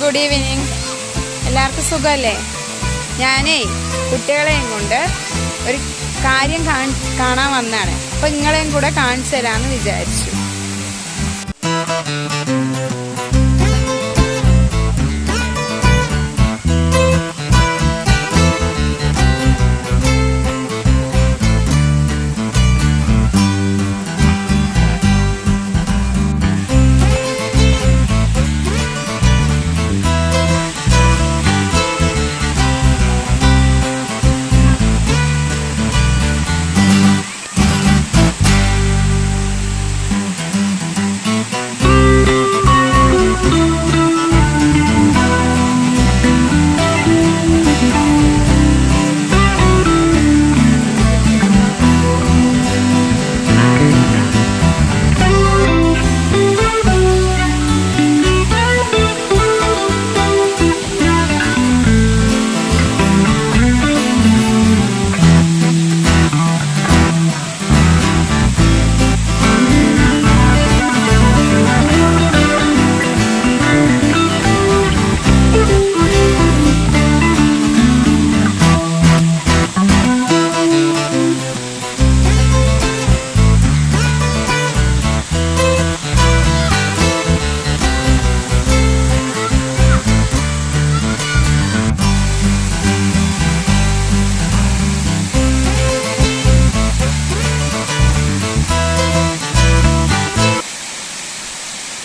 Good evening എല്ലാവർക്കും സുഖമല്ലേ? ഞാനേ കുട്ടികളെയും കൊണ്ട് ഒരു കാര്യം കാണ- കാണാൻ വന്നാണ് അപ്പൊ നിങ്ങളെയും കൂടെ കാണിച്ചു തരാമെന്ന് വിചാരിച്ചു.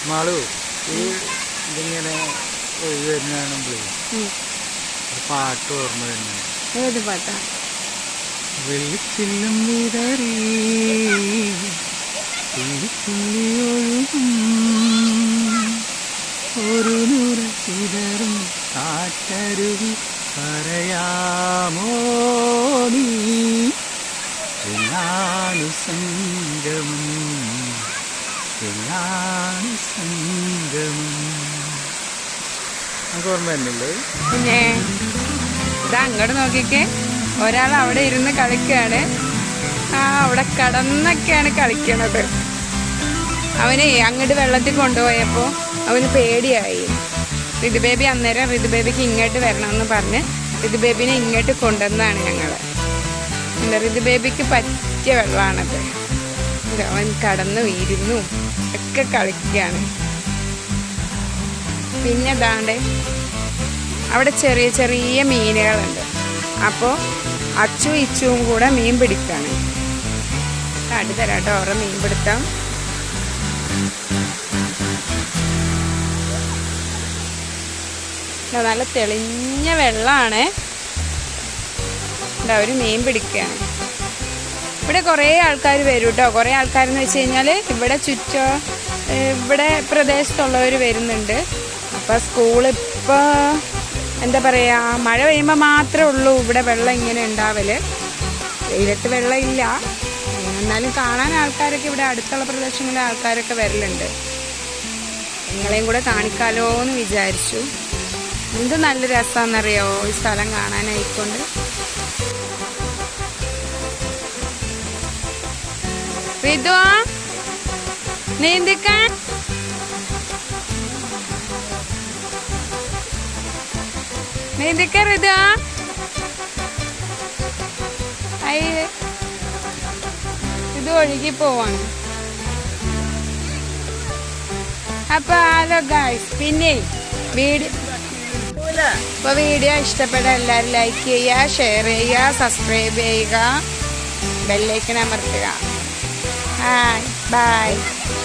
മാളു ഈ ഇതിങ്ങനെ ഒഴിവ് വരുന്ന കാണുമ്പോഴേ ഒരു പാട്ട് ഓർമ്മ വരുന്നത് ഏത് പാട്ടാ? വെള്ളിച്ചില്ലും ഒഴുകും. ഒരു നൂറ ചിതറും കാറ്റരുവി പറയാമോ നീ? സംഗമം പിന്നെ ഇതാ അങ്ങോട്ട് നോക്കിക്കേ. ഒരാൾ അവിടെ ഇരുന്ന് കളിക്കുകയാണ്. ആ അവിടെ കടന്നൊക്കെയാണ് കളിക്കണത്. അവനെ അങ്ങോട്ട് വെള്ളത്തിൽ കൊണ്ടുപോയപ്പോൾ അവന് പേടിയായി. റിതു ബേബി അന്നേരം റിതു ബേബിക്ക് ഇങ്ങോട്ട് വരണമെന്ന് പറഞ്ഞ് റിതു ബേബിനെ ഇങ്ങോട്ട് കൊണ്ടുവന്നതാണ് ഞങ്ങൾ ഋതു ബേബിക്ക് പറ്റിയ വെള്ളമാണത്. അവൻ കടന്നു ഇരുന്നു ഒക്കെ കളിക്കുകയാണ്. പിന്നെ ഇതാണ്ട് അവിടെ ചെറിയ ചെറിയ മീനുകളുണ്ട്. അപ്പോൾ അച്ചു ഇച്ചുവും കൂടെ മീൻ പിടിക്കാണ്. കാട്ടിത്തരാം കേട്ടോ അവരുടെ മീൻ പിടുത്തം. നല്ല തെളിഞ്ഞ വെള്ളമാണ് അവർ മീൻ പിടിക്കുകയാണ് ഇവിടെ കുറേ ആൾക്കാർ വരും കേട്ടോ കുറേ ആൾക്കാരെന്ന് വെച്ച് കഴിഞ്ഞാൽ ഇവിടെ ചുറ്റോ ഇവിടെ പ്രദേശത്തുള്ളവർ വരുന്നുണ്ട്. അപ്പോൾ സ്കൂളിപ്പോൾ എന്താ പറയുക മഴ പെയ്യുമ്പോൾ മാത്രമേ ഉള്ളൂ ഇവിടെ വെള്ളം ഇങ്ങനെ ഉണ്ടാവൽ വെയിലത്ത് വെള്ളമില്ല എന്നാലും കാണാൻ ആൾക്കാരൊക്കെ ഇവിടെ അടുത്തുള്ള പ്രദേശങ്ങളിലെ ആൾക്കാരൊക്കെ വരലുണ്ട്. നിങ്ങളെയും കൂടെ കാണിക്കാലോ എന്ന് വിചാരിച്ചു. എന്ത് നല്ല രസമാണെന്നറിയോ ഈ സ്ഥലം കാണാനായിക്കൊണ്ട്. റിതു നീന്തിക്കാൻ നീന്തിക്ക റിതു അയ്യ ഇത് ഒഴുകി പോവാണ്. അപ്പൊ ഹലോ ഗായ്സ് പിന്നെ വീഡിയോ അപ്പൊ വീഡിയോ ഇഷ്ടപ്പെട്ട എല്ലാവരും ലൈക്ക് ചെയ്യുക ഷെയർ ചെയ്യുക സബ്സ്ക്രൈബ് ചെയ്യുക ബെല്ലൈക്കൻ അമർത്തുക. Bye. Bye.